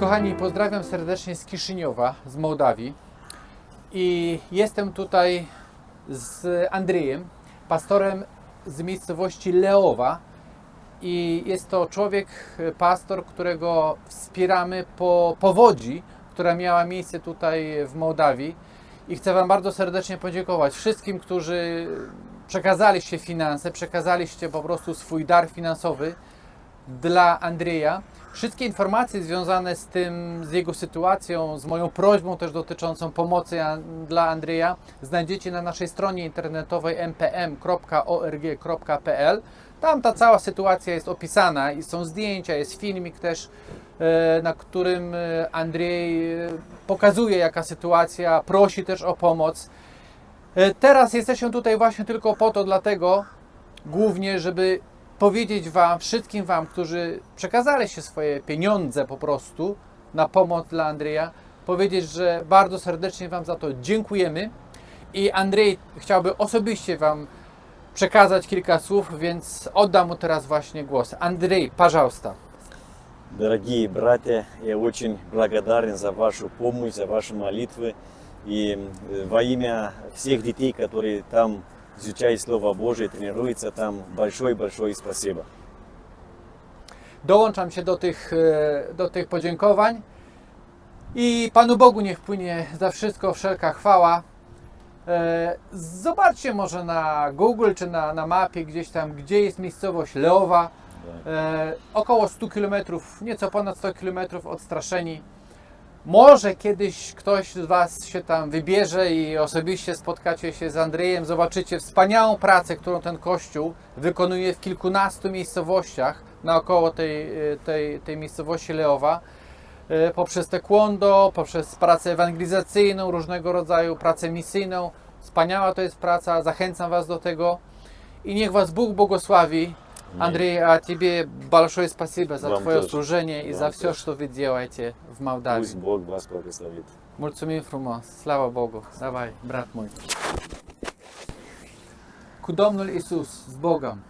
Kochani, pozdrawiam serdecznie z Kiszyniowa, z Mołdawii. I jestem tutaj z Andrzejem, pastorem z miejscowości Leowa. I jest to człowiek, e, pastor, którego wspieramy po powodzi, która miała miejsce tutaj w Mołdawii. I chcę Wam bardzo serdecznie podziękować wszystkim, którzy przekazaliście finanse, przekazaliście po prostu swój dar finansowy dla Andrzeja. Wszystkie informacje związane z tym, z jego sytuacją, z moją prośbą też dotyczącą pomocy dla Andrzeja znajdziecie na naszej stronie internetowej mpm.org.pl. Tam ta cała sytuacja jest opisana i są zdjęcia, jest filmik też, e, na którym e, Andrzej e, pokazuje jaka sytuacja, prosi też o pomoc. Teraz jesteśmy tutaj właśnie tylko po to, dlatego głównie, żeby powiedzieć Wam, wszystkim Wam, którzy przekazaliście swoje pieniądze po prostu na pomoc dla Andrzeja, powiedzieć, że bardzo serdecznie Wam za to dziękujemy i Andrzej chciałby osobiście Wam przekazać kilka słów, więc oddam mu teraz właśnie głos. Andrzej, пожалуйста. Дорогие братья, я очень благодарен за вашу помощь, за ваши молитвы. И э, во имя всех детей, которые там изучают Слово Божие, тренируются там, большое-большое спасибо. Dołączam się do tych, e, do tych podziękowań i Panu Bogu niech płynie za wszystko wszelka chwała. E, Zobaczcie może na Google czy na, na mapie gdzieś tam, gdzie jest miejscowość Leowa. E, około 100 km, nieco ponad 100 km od Straszeni. Może kiedyś ktoś z Was się tam wybierze i osobiście spotkacie się z Andrzejem, zobaczycie wspaniałą pracę, którą ten kościół wykonuje w kilkunastu miejscowościach naokoło tej, e, tej, tej miejscowości Leowa. E, Poprzez taekwondo, poprzez pracę ewangelizacyjną, różnego rodzaju pracę misyjną. Wspaniała to jest praca, zachęcam Was do tego i niech Was Bóg błogosławi. Андрей, а тебе большое спасибо за Вам твое тоже. служение и Вам за все, тоже. что вы делаете в Молдавии. Пусть Бог вас благословит. Mulțumim frumos, slava Bogu. Давай, брат мой. Domnul Isus, с Богом.